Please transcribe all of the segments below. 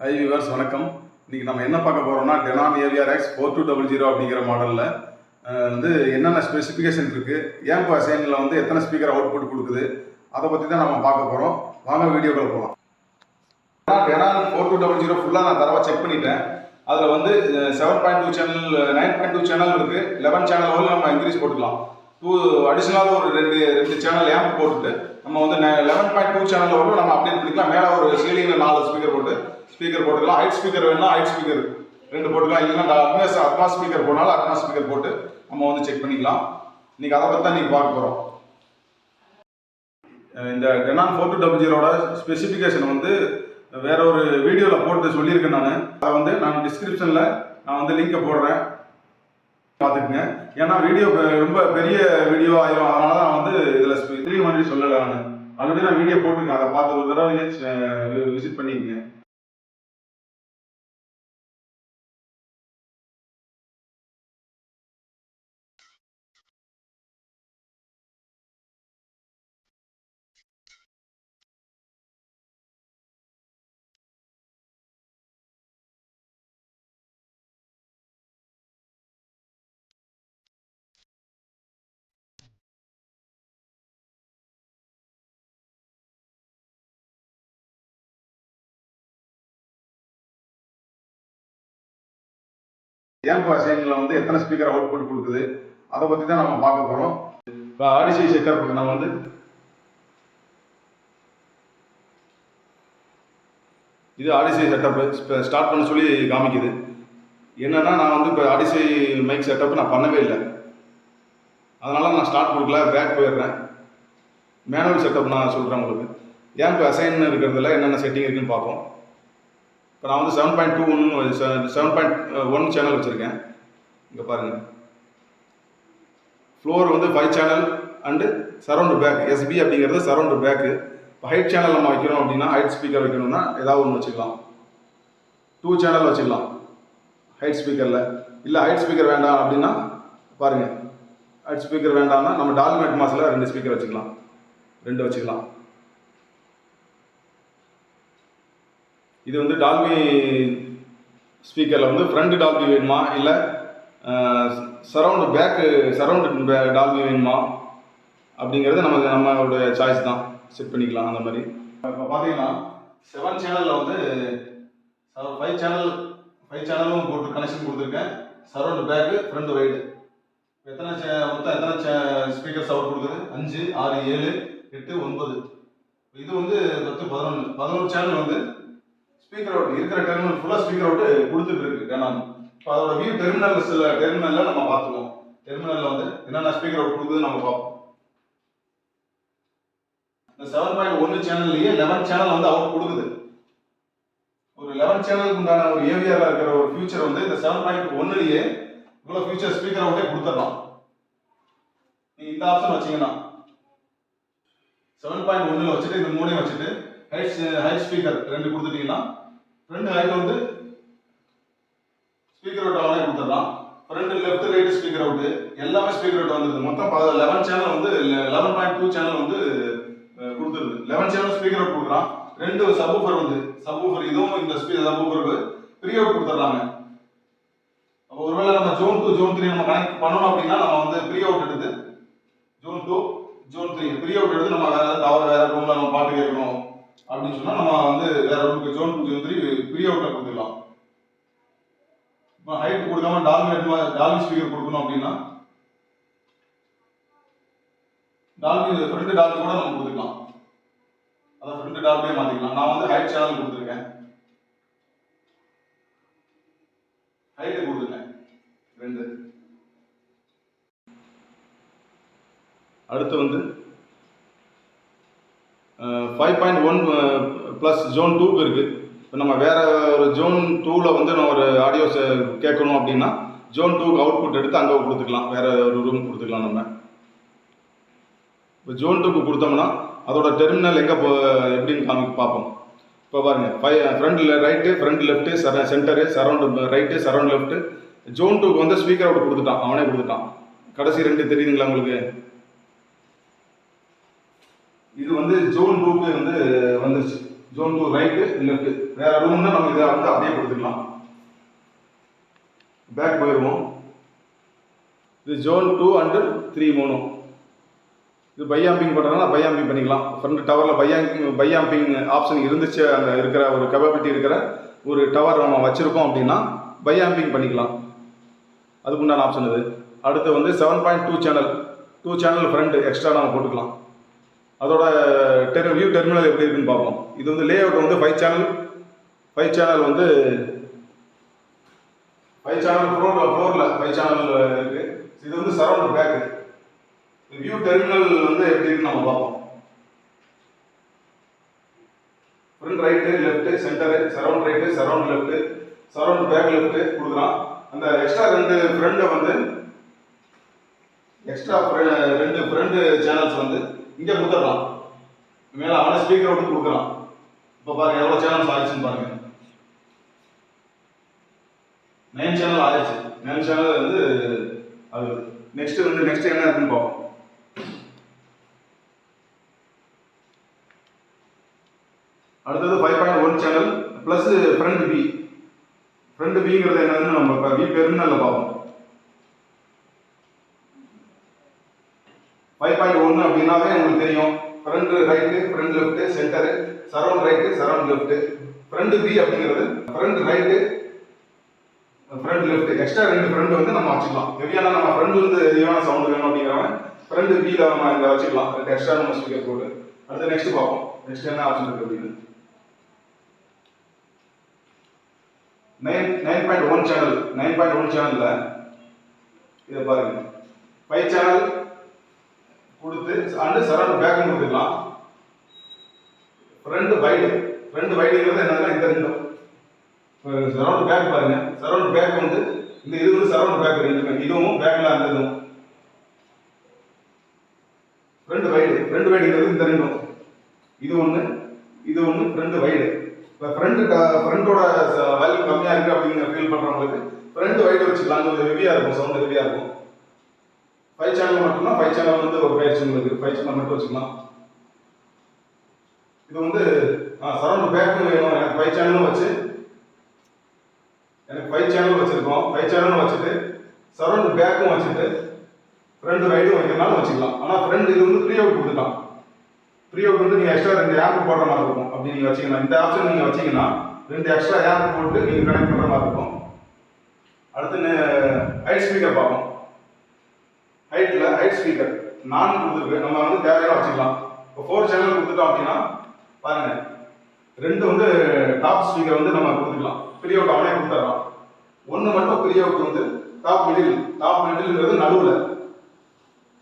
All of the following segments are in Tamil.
ஹை விவர்ஸ் வணக்கம். இன்றைக்கி நம்ம என்ன பார்க்க போகிறோம்னா Denon AVR X four two double zero அப்படிங்கிற மாடலில் வந்து என்னென்ன ஸ்பெசிஃபிகேஷன் இருக்குது ஏம்போ அசைனில் வந்து எத்தனை ஸ்பீக்கர் அவுட்புட் கொடுக்குது அதை பற்றி தான் நம்ம பார்க்க போகிறோம் வாங்க வீடியோக்குள்ள போகலாம் ஆனால் Denon four two double zero ஃபுல்லாக நான் தரவாக செக் பண்ணிட்டேன். அதில் வந்து seven point two channel nine point two channel இருக்குது லெவன் சேனல் வந்து நம்ம இன்க்ரீஸ் போட்டுக்கலாம். டூ அடிஷ்னலாக ஒரு ரெண்டு ரெண்டு சேனல் ஏம்ப் போட்டுட்டு நம்ம வந்து லெவன் பாயிண்ட் டூ சேனல் வந்து நம்ம அப்டேட் பண்ணிக்கலாம். மேலே ஒரு சீலிங்கில் நாலு ஸ்பீக்கர் போட்டு ஸ்பீக்கர் போட்டுக்கலாம். ஹைட் ஸ்பீக்கர் வேணும்னா ஹைட் ஸ்பீக்கர் ரெண்டு போட்டுக்கலாம். இல்லைன்னா அட்வான்ஸ் அட்வான்ஸ் ஸ்பீக்கர் போனாலும் அட்வான்ஸ் ஸ்பீக்கர் போட்டு நம்ம வந்து செக் பண்ணிக்கலாம். இன்னைக்கு அதை பற்றி தான் நீங்கள் பார்க்க போகிறோம் இந்த டெனான் ஃபோர் டூ டபுள் ஜீரோட ஸ்பெசிஃபிகேஷன் வந்து வேற ஒரு வீடியோவில் போட்டு சொல்லியிருக்கேன் நான். அதை வந்து நான் டிஸ்கிரிப்ஷனில் நான் வந்து லிங்கை போடுறேன். பார்த்துக்குங்க. ஏன்னா வீடியோ ரொம்ப பெரிய வீடியோ ஆயிரும். அதனால தான் வந்து இதில் பெரிய மாதிரி சொல்லலை நான். ஆல்ரெடி நான் வீடியோ போட்டிருக்கேன். அதை பார்த்து ஒரு தடவை விசிட் பண்ணிக்கங்க. ஏம்போ அசைனில் வந்து எத்தனை ஸ்பீக்கர் அவுட்புட் கொடுக்குது? அதை பற்றி தான் நம்ம பார்க்க போகிறோம் இப்போ ஆடிசி செக்கர் நம்ம வந்து இது ஆடிசி செட்டப் ஸ்டார்ட் பண்ண சொல்லி காமிக்குது. என்னன்னா நான் வந்து இப்போ ஆடிசி மைக் செட்டப் நான் பண்ணவே இல்லை. அதனால நான் ஸ்டார்ட் கொடுக்கல பேக் போயிடுறேன். மேனுவல் செட்டப் நான் சொல்கிறேன் உங்களுக்கு. ஏன் இப்போ அசைன் இருக்கிறதுல என்னென்ன செட்டிங் இருக்குன்னு பார்ப்போம். இப்போ நான் வந்து செவன் பாயிண்ட் டூ ஒன்று செவன் பாயிண்ட் ஒன் சேனல் வச்சுருக்கேன். இங்கே பாருங்கள் ஃப்ளோர் வந்து five channel and surround back SB அப்படிங்கிறது சரௌண்டு பேக்கு இப்போ ஹைட் சேனல் நம்ம வைக்கிறோம் அப்படின்னா ஹைட் ஸ்பீக்கர் வைக்கணும்னா ஏதாவது ஒன்று வச்சுக்கலாம். டூ சேனல் வச்சுக்கலாம். ஹைட் ஸ்பீக்கரில் இல்லை ஹைட் ஸ்பீக்கர் வேண்டாம் அப்படின்னா பாருங்கள் ஹைட் ஸ்பீக்கர் வேண்டாம்னா நம்ம டால்மேட் மாசில் ரெண்டு ஸ்பீக்கர் வச்சுக்கலாம். ரெண்டு வச்சுக்கலாம். இது வந்து டால்பி ஸ்பீக்கரில் வந்து ஃப்ரண்ட் டால்பி வேணுமா? இல்லை சரௌண்டு பேக்கு சரௌண்டு டால்பி வேணுமா? அப்படிங்கிறது நம்ம நம்மளோட சாய்ஸ் தான். செட் பண்ணிக்கலாம் அந்த மாதிரி. இப்போ பார்த்தீங்கன்னா செவன் சேனலில் வந்து ஃபைவ் சேனல் ஃபைவ் சேனலும் போட்டு கனெக்ஷன் கொடுத்துருக்கேன். சரவுண்டு பேக்கு ஃப்ரண்ட் வைடு எத்தனை சே மொத்தம் எத்தனை சே ஸ்பீக்கர் சவுண்ட் கொடுக்குது? அஞ்சு ஆறு ஏழு எட்டு ஒன்பது. இது வந்து பத்து பதினொன்று பதினொன்று சேனல் வந்து ஸ்பீக்கர் அவுட் இருக்கிற டெர்மினல் ஃபுல்லாக ஸ்பீக்கர் அவுட் கொடுத்துட்டு இருக்கு கனம். இப்போ அதோட வியூ டெர்மினல் சில டெர்மினலில் நம்ம பார்த்துக்குவோம். டெர்மினலில் வந்து என்னென்ன ஸ்பீக்கர் அவுட் கொடுக்குதுன்னு நம்ம பார்ப்போம். இந்த செவன் பாயிண்ட் ஒன்று சேனல்லையே லெவன் சேனல் வந்து அவுட் கொடுக்குது. ஒரு லெவன் சேனலுக்கு உண்டான ஒரு ஏவிஆரில் இருக்கிற ஒரு ஃபியூச்சர் வந்து இந்த செவன் பாயிண்ட் ஒன்னுலேயே இவ்வளோ ஃபியூச்சர் ஸ்பீக்கர் அவுட்டே கொடுத்துடலாம். நீங்கள் இந்த ஆப்ஷன் வச்சீங்கன்னா செவன் பாயிண்ட் ஒன்றில் வச்சுட்டு இந்த மூணையும் வச்சுட்டு ஹைட் ஹைட் ஸ்பீக்கர் ரெண்டு கொடுத்துட்டீங்கன்னா ஃப்ரண்ட் ஹைட் வந்து ஸ்பீக்கர் அவுட் அவனே கொடுத்துடலாம். Front left right speaker out எல்லாமே ஸ்பீக்கர் அவுட் வந்துருது. மொத்தம் லெவன் சேனல் வந்து லெவன் பாயிண்ட் டூ சேனல் வந்து கொடுத்துருது. லெவன் சேனல் ஸ்பீக்கர் அவுட் கொடுக்குறான். ரெண்டு சப்வூஃபர் வந்து சப் ஊஃபர் இதுவும் இந்த ஸ்பீக்கர் சப்வூஃபருக்கு ப்ரீ அவுட் கொடுத்துட்றாங்க அப்போ ஒருவேளை நம்ம ஜோன் டூ ஜோன் த்ரீ நம்ம கனெக்ட் பண்ணணும் அப்படின்னா நம்ம வந்து ப்ரீ அவுட் எடுத்து zone two zone three pre out எடுத்து நம்ம வேற ஏதாவது டவர் வேற ரூம்ல நம்ம பாட்டு கேட்கணும். அப்படின்னு சொன்னா நம்ம வந்து வேற ரூமுக்கு zone two zone three pre அவுட்ல கொடுத்துக்கலாம் இப்போ ஹைட் கொடுக்காம டால்மி டால்மி ஸ்பீக்கர் கொடுக்கணும் அப்படின்னா டால்மி ஃப்ரெண்டு டால்மி கூட நம்ம கொடுத்துக்கலாம். அதான் ஃப்ரெண்டு டால்மியே மாத்திக்கலாம். நான் வந்து ஹைட் சேனல் கொடுத்துருக்கேன். ஹைட் கொடுத்துருக்கேன் ரெண்டு. அடுத்து வந்து five point one plus zone டூக்கு இருக்குது இப்போ நம்ம வேறு ஒரு ஜோன் டூவில் வந்து நம்ம ஒரு ஆடியோஸ் கேட்கணும் அப்படின்னா ஜோன் டூக்கு அவுட்புட் எடுத்து அங்கே கொடுத்துக்கலாம். வேறு ஒரு ரூம் கொடுத்துக்கலாம் நம்ம. இப்போ ஜோன் டூக்கு கொடுத்தோம்னா அதோட டெர்மினல் எங்கே போ எப்படின்னு காமிக்கு பார்ப்போம். இப்போ பாருங்கள் ஃபை ஃப்ரண்டில் ரைட்டு ஃப்ரண்ட் லெஃப்ட்டு சர centre surround right surround left zone டூக்கு வந்து ஸ்பீக்கர் அவுட் கொடுத்துட்டான். அவனே கொடுத்துட்டான். கடைசி ரெண்டு தெரியுதுங்களா உங்களுக்கு? இது வந்து ஜோன் டூக்கு வந்து வந்துருச்சு. ஜோன் டூ ரைட்டு லெஃப்ட் வேற ரூம்னா நம்ம இதை வந்து அப்படியே கொடுத்துக்கலாம் பேக் போயிடுவோம். இது ஜோன் டூ அண்டு த்ரீ மூணும். இது பையாம்பிங் பண்ணுறதுனா பையாம்பிங் பண்ணிக்கலாம். ஃப்ரண்ட் டவரில் பையாம்பிங் பையாம்பிங் ஆப்ஷன் இருந்துச்சு. அங்கே இருக்கிற ஒரு கெபாபிலிட்டி இருக்கிற ஒரு டவர் நம்ம வச்சுருக்கோம் அப்படின்னா பையாம்பிங் பண்ணிக்கலாம். அதுக்குண்டான ஆப்ஷன் இது. அடுத்து வந்து seven point two channel two channel front extra நம்ம போட்டுக்கலாம். அதோட டெர் வியூ டெர்மினல் எப்படி இருக்குன்னு பார்ப்போம். இது வந்து லே அவுட் வந்து ஃபைவ் சேனல் ஃபைவ் சேனல் வந்து ஃபைவ் சேனல் ஃப்ளோர் ஃப்ளோரில் ஃபைவ் சேனல் இருக்கு. இது வந்து சரௌண்ட் பேக்கு வியூ டெர்மினல் வந்து எப்படி இருக்குன்னு நம்ம பார்ப்போம். Front right left centre surround right surround left surround back left கொடுக்குறான் அந்த எக்ஸ்ட்ரா ரெண்டு ஃப்ரெண்டை வந்து எக்ஸ்ட்ரா ரெண்டு ஃப்ரெண்டு சேனல்ஸ் வந்து இங்கே கொடுத்துட்றான் மேலே அவனே ஸ்பீக்கர் விட்டு கொடுக்குறான் இப்போ பாருங்க எவ்வளோ சேனல்ஸ் ஆயிடுச்சுன்னு பாருங்க. நைன் சேனல் ஆயிடுச்சு. நைன் சேனல் வந்து அது நெக்ஸ்ட் வந்து நெக்ஸ்ட் என்ன இருக்குன்னு பார்ப்போம். அடுத்தது five point one channel plus front B front பிங்கிறது என்னதுன்னு நம்ம இப்போ பி டெர்மினலில் பார்ப்போம் ஃபைவ் பாயிண்ட் ஒன்று அப்படின்னாவே உங்களுக்கு தெரியும். Front right front left centre surround right surround left front B அப்படிங்கிறது front right front left extra ரெண்டு ஃப்ரண்ட் வந்து நம்ம வச்சுக்கலாம். ஹெவியான நம்ம ஃப்ரண்ட் வந்து ஹெவியான சவுண்ட் வேணும் அப்படிங்கிறவன் ஃப்ரண்ட் பியில் நம்ம இங்கே வச்சுக்கலாம். ரெண்டு எக்ஸ்ட்ரா நம்ம ஸ்பீக்கர் போட்டு. அடுத்து நெக்ஸ்ட் பார்ப்போம். நெக்ஸ்ட் என்ன ஆப்ஷன் இருக்கு அப்படின்னு. Nine nine point one channel nine point one சேனலில் இதை பாருங்க. ஃபைவ் சேனல் கொடுத்து அண்டு சரௌண்ட் பேக்கும் கொடுத்துக்கலாம் ஃப்ரண்ட் வைடு ஃப்ரண்ட் வைடுங்கிறது என்னன்னா இந்த ரெண்டும். சரௌண்ட் பேக் பாருங்க. சரௌண்ட் பேக் வந்து இந்த இது வந்து சரௌண்ட் பேக் ரெண்டுமே. இதுவும் பேக்ல அந்த இதுவும் ஃப்ரண்ட் வைடு ஃப்ரண்ட் வைடுங்கிறது இந்த ரெண்டும். இது ஒன்று இது ஒன்று ஃப்ரண்ட் வைடு இப்போ ஃப்ரண்ட் ஃப்ரெண்டோட வேல்யூ கம்மியாக இருக்குது அப்படிங்கிற ஃபீல் பண்ணுறவங்களுக்கு ஃப்ரண்ட் வைடு வச்சுக்கலாம். கொஞ்சம் ஹெவியாக இருக்கும் சவுண்ட் ஹெவியாக இருக்கும். ஃபைவ் சேனல் மட்டும்னா ஃபைவ் சேனல் வந்து ஒரு பயிற்சி உங்களுக்கு ஃபைவ் சேனல் மட்டும் வச்சுக்கலாம். இது வந்து சரௌண்ட் பேக்கும் வேணும்? எனக்கு ஃபைவ் சேனலும் வச்சு எனக்கு ஃபைவ் சேனல் வச்சுருக்கோம். ஃபைவ் சேனலும் வச்சுட்டு சரௌண்ட் பேக்கும் வச்சுட்டு ஃப்ரண்ட் ரைடும் வைக்கிறனாலும் வச்சுக்கலாம். ஆனால் ஃப்ரண்ட் இது வந்து ப்ரீ அவுட் கொடுத்துக்கலாம். ப்ரீ அவுட் வந்து நீங்கள் எக்ஸ்ட்ரா ரெண்டு ஆப் போடுற மாதிரி இருக்கும். அப்படி நீங்கள் வச்சிக்கலாம் இந்த ஆப்ஷன் நீங்கள் வச்சீங்கன்னா ரெண்டு எக்ஸ்ட்ரா ஆப் போட்டு நீங்கள் கனெக்ட் பண்ணுற மாதிரி இருக்கும். அடுத்து ஹைட் ஸ்பீக்கர் பார்ப்போம். ஹைட்டில் ஹைட் ஸ்பீக்கர் நான்கு கொடுத்துருக்கு. நம்ம வந்து தேவையான வச்சுக்கலாம். இப்போ ஃபோர் சேனல் கொடுத்துட்டோம் அப்படின்னா பாருங்க. ரெண்டு வந்து டாப் ஸ்பீக்கர் வந்து நம்ம கொடுத்துக்கலாம். ப்ரீ அவுட் அவனே கொடுத்துட்றான் ஒன்று மட்டும் ப்ரீ அவுட் வந்து டாப் மிடில் டாப் மிடில்ங்கிறது நடுவில்.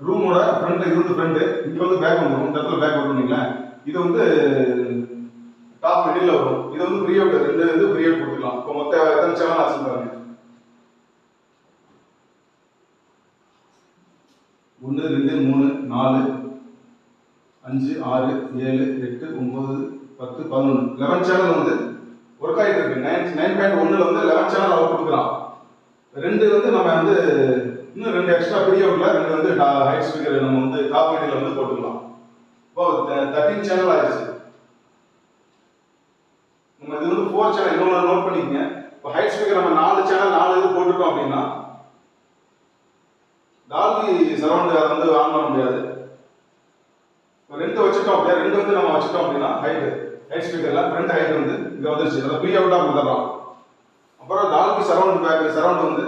ரூமோட ஃப்ரண்ட் இது வந்து ஃப்ரண்ட் இங்கே வந்து பேக் வந்துடும் இந்த இடத்துல பேக் வந்துருந்தீங்களா இது வந்து டாப் மிடில் வரும். இது வந்து ப்ரீ அவுட் ரெண்டு இது ப்ரீ அவுட் கொடுத்துக்கலாம். இப்போ மொத்த எத்தனை சேனல் ஆச்சு பாருங்க. ஒன்று ரெண்டு மூணு நாலு அஞ்சு ஆறு ஏழு எட்டு ஒம்பது பத்து பதினொன்று. லெவன் சேனல் வந்து ஒர்க் ஆகிட்டு இருக்கு. நைன் நைன் பாயிண்ட் ஒன்றில் வந்து லெவன் சேனல் அவர் கொடுக்குறான் ரெண்டு வந்து நம்ம வந்து இன்னும் ரெண்டு எக்ஸ்ட்ரா பெரிய அவுட்ல ரெண்டு வந்து ஹைட் ஸ்பீக்கர் நம்ம வந்து டாப் மீடியில் வந்து போட்டுக்கலாம். இப்போ தேர்ட்டின் சேனல் ஆயிடுச்சு. நம்ம இது வந்து ஃபோர் சேனல் இன்னொன்று நோட் பண்ணிக்கங்க. இப்போ ஹைட் ஸ்பீக்கர் நம்ம நாலு சேனல் நாலு இது போட்டுட்டோம் அப்படின்னா டால்பி சரௌண்ட் அதை வந்து ஆன் பண்ண முடியாது. ரெண்டு வச்சுட்டோம் அப்படியே ரெண்டு வந்து நம்ம வச்சுட்டோம் அப்படின்னா ஹைட் ஹைட் ஸ்பீக்கர்ல ஃப்ரண்ட் ஹைட் வந்து இங்க வந்துருச்சு. அதை ப்ரீ அவுட்டாக கொடுத்துட்றோம் அப்புறம் டால்பி சரௌண்ட் பேக் சரௌண்ட் வந்து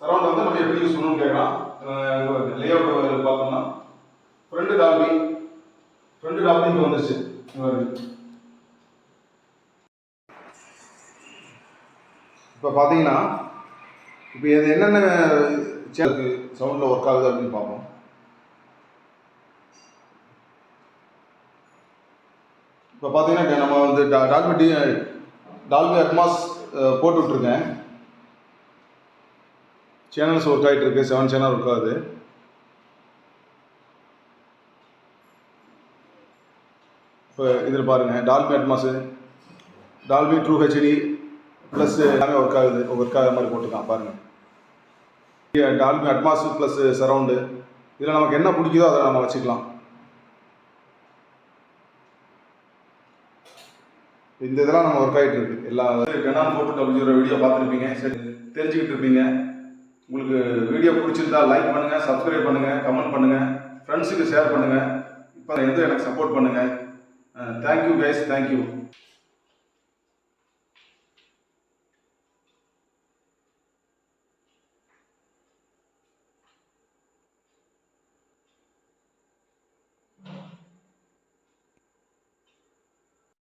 சரௌண்ட் வந்து நம்ம எப்படி யூஸ் பண்ணணும்னு கேட்கலாம். லே அவுட் பார்த்தோம்னா ஃப்ரண்ட் டால்பி ஃப்ரண்ட் டால்பி இங்கே வந்துருச்சு. இப்போ பார்த்தீங்கன்னா இப்போ இது என்னென்ன சவுண்டில் ஒர்க் ஆகுது அப்படின்னு பார்ப்போம். இப்போ பார்த்தீங்கன்னா நம்ம வந்து டா- டால்பி டி டால்பி அட்மாஸ் போட்டு விட்ருக்கேன் சேனல்ஸ் ஒர்க் ஆகிட்டு இருக்கு செவன் சேனல் ஒர்க் ஆகுது. இப்போ இதில் பாருங்கள் Dolby Atmos Dolby true HD plus eh, எல்லாமே ஒர்க் ஆகுது. ஒர்க் ஆகிற மாதிரி போட்டுருக்கான் பாருங்கள் அட்மாஸ்பியர் ப்ளஸ் சரவுண்டு eh, இதில் நமக்கு என்ன பிடிக்குதோ அதை நம்ம வச்சுக்கலாம். இந்த இதெல்லாம் நம்ம ஒர்க் ஆகிட்டு இருக்கு. எல்லா கெனான் போட்டு அப்படிங்கிற வீடியோ பார்த்துருப்பீங்க. சரி தெரிஞ்சுக்கிட்டு இருப்பீங்க. உங்களுக்கு வீடியோ பிடிச்சிருந்தா லைக் பண்ணுங்கள் சப்ஸ்கிரைப் பண்ணுங்கள் கமெண்ட் பண்ணுங்கள் ஃப்ரெண்ட்ஸுக்கு ஷேர் பண்ணுங்கள் இப்போ எந்த எனக்கு சப்போர்ட் பண்ணுங்கள் தேங்க்யூ கைஸ் தேங்க்யூ